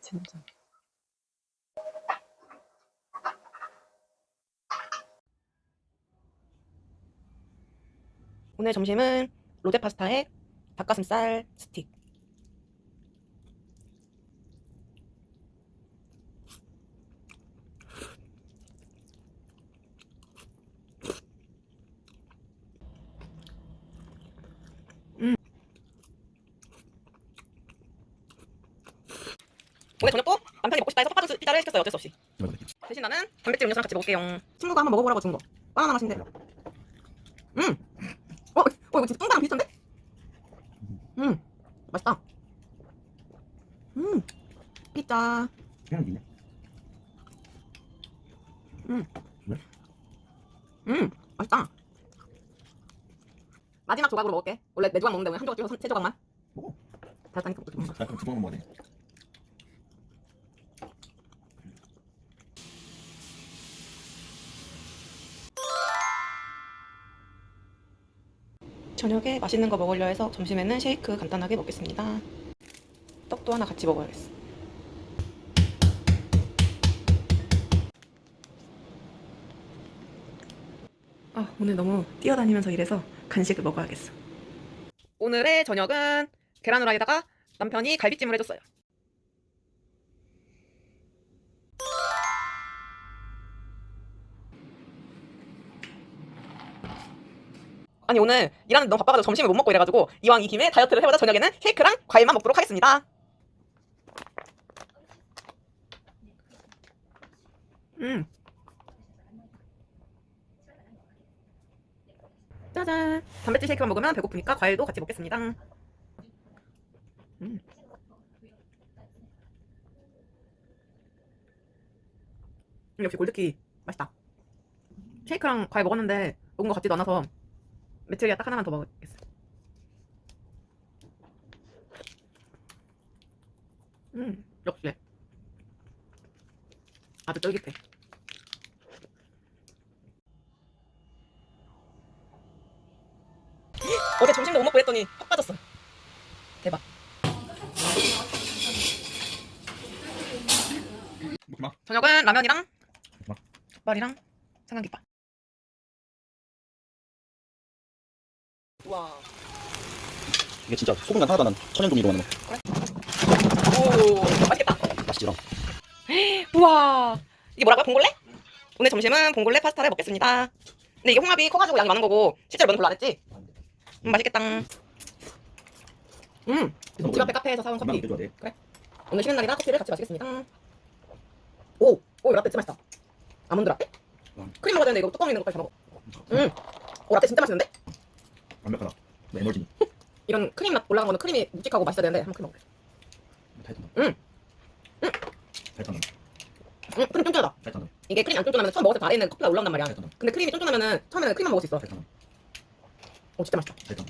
진짜. 오늘 점심은 로제 파스타에 닭가슴살 스틱. 오늘 저녁도 남편이 먹고 싶다 해서 파파주스 피자를 시켰어요. 어쩔 수 없이. 대신 나는 단백질 음료랑 같이 먹을게요. 친구가 한번 먹어보라고 준 거. 바나나 맛인데. 음. 어, 어 이거 진짜 뚱바랑 비슷한데? 음. 맛있다. 음. 피자. 그냥 있네. 음. 맛있다. 마지막 조각으로 먹을게. 원래 네 조각 먹는데 오늘 한 조각 찍어서 세 조각만. 먹어. 어떻게 먹는 거야? 자, 그럼 두 번만 먹어야 돼. 저녁에 맛있는 거 먹으려 해서 점심에는 쉐이크 간단하게 먹겠습니다. 떡도 하나 같이 먹어야겠어. 아, 오늘 너무 뛰어다니면서 일해서 간식을 먹어야겠어. 오늘의 저녁은 계란 후라이다가 남편이 갈비찜을 해줬어요. 아니 오늘 일하는 너무 바빠가지고 점심을 못 먹고 이래가지고 이왕 이 김에 다이어트를 해보자 저녁에는 케이크랑 과일만 먹도록 하겠습니다. 음. 짜잔. 단백질 쉐이크만 먹으면 배고프니까 과일도 같이 먹겠습니다. 음. 음, 역시 골드키 맛있다. 쉐이크랑 과일 먹었는데 먹은 거 같지도 않아서 메추리아 딱 하나만 더 먹겠어. 음, 역시 아주 쫄깃해. 어제 점심도 못 먹고 했더니 확 빠졌어. 대박. 먹지 마. 저녁은 라면이랑 막. 족발이랑 삼각김밥. 와. 이게 진짜 소금간 하나도 안 천연 종이로 만든 거. 오, 맛있겠다. 맛있지랑. 우와. 이게 뭐라고요? 봉골레? 오늘 점심은 봉골레 파스타를 먹겠습니다. 근데 이게 홍합이 커가지고 양이 많은 거고 실제로 너는 별로 안 했지? 음, 맛있겠다. 음, 집 앞에 카페에서 사온 커피. 돼. 오늘 쉬는 날이라 커피를 같이 마시겠습니다. 오, 오, 이 라떼 진짜 맛있다. 아몬드 라떼? 음. 크림 먹어야 되는데 이거 뚜껑 있는 것까지 다 먹어. 음, 오, 라떼 진짜 맛있는데? 완벽하다. 내 에너지. 이런 크림 맛 올라간 거는 크림이 묵직하고 맛있어야 되는데 한번 크림 먹을게. 타이탄. 응. 응. 타이탄. 음, 크림 쫀쫀하다. 타이탄. 이게 크림이 안 쫀쫀하면 처음 먹었을 때 아래 있는 커피가 올라온단 말이야. 타이탄. 근데 크림이 쫀쫀하면은 처음에는 크림만 먹을 수 있어. 타이탄. 오, 진짜 맛있다. 타이탄.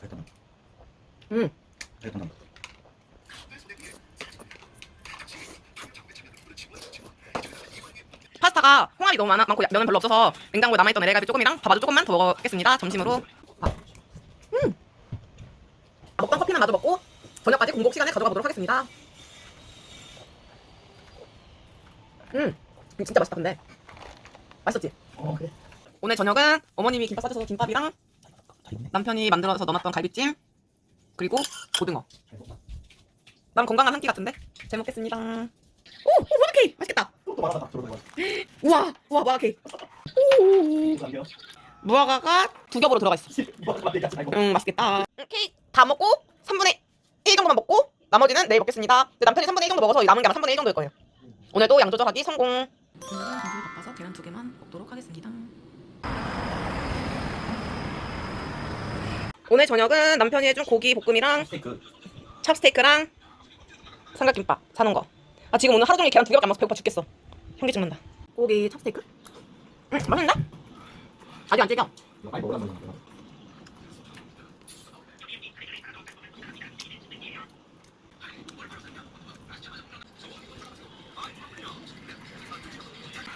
타이탄. 음. 타이 탄. 파스타가 홍합이 너무 많아, 많고 면은 별로 없어서 냉장고에 남아있던 LA갈비 조금이랑 밥 아주 조금만 더 먹겠습니다. 점심으로 밥. 음. 아, 먹방 커피는 마저 먹고 저녁까지 공복 시간에 가져가 보도록 하겠습니다. 음, 진짜 맛있다 근데 맛있었지? 어. 그래. 오늘 저녁은 어머님이 김밥 싸주셔서 김밥이랑. 남편이 만들어서 넣어놨던 갈비찜 그리고 고등어. 난 건강한 한 끼 같은데 잘 먹겠습니다. 오, 오 케이크 맛있겠다. 또 말하다. 들어가. 우와, 우와 돼요. 무화과가 두 겹으로 들어가 있어. 뭐 말이야. 아이고. 음, 맛있겠다. 음, 케이크 다 먹고 3분의 1 정도만 먹고 나머지는 내일 먹겠습니다. 남편이 3분의 1 정도 먹어서 남은 게 아마 3분의 1 정도일 거예요. 오늘도 양 조절하기 성공. 오늘은 공부에 바빠서 계란 두 개만 먹도록 하겠습니다. 오늘 저녁은 남편이 해준 고기 볶음이랑 스테이크. 찹스테이크랑 삼각김밥 사는 거. 아 지금 오늘 하루 종일 계란 두 개밖에 안 먹어서 배고파 죽겠어. 현기증 난다. 고기 찹스테이크? 응 맛있는데? 아직 안 거야.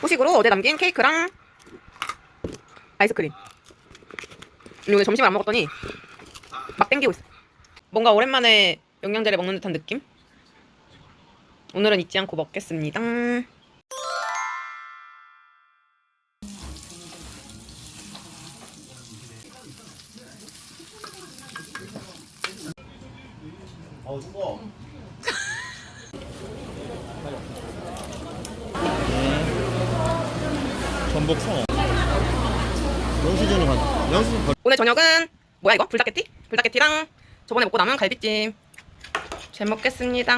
후식으로 어제 남긴 케이크랑 아이스크림. 근데 오늘 점심을 안 먹었더니 막 땡기고 있어. 뭔가 오랜만에 영양제를 먹는 듯한 느낌? 오늘은 잊지 않고 먹겠습니다. 어 죽어 전복 송 영수증을 받 영수증 받 오늘 저녁은 뭐야 이거? 불닭게티? 불닭게티랑 저번에 먹고 남은 갈비찜 잘 먹겠습니다.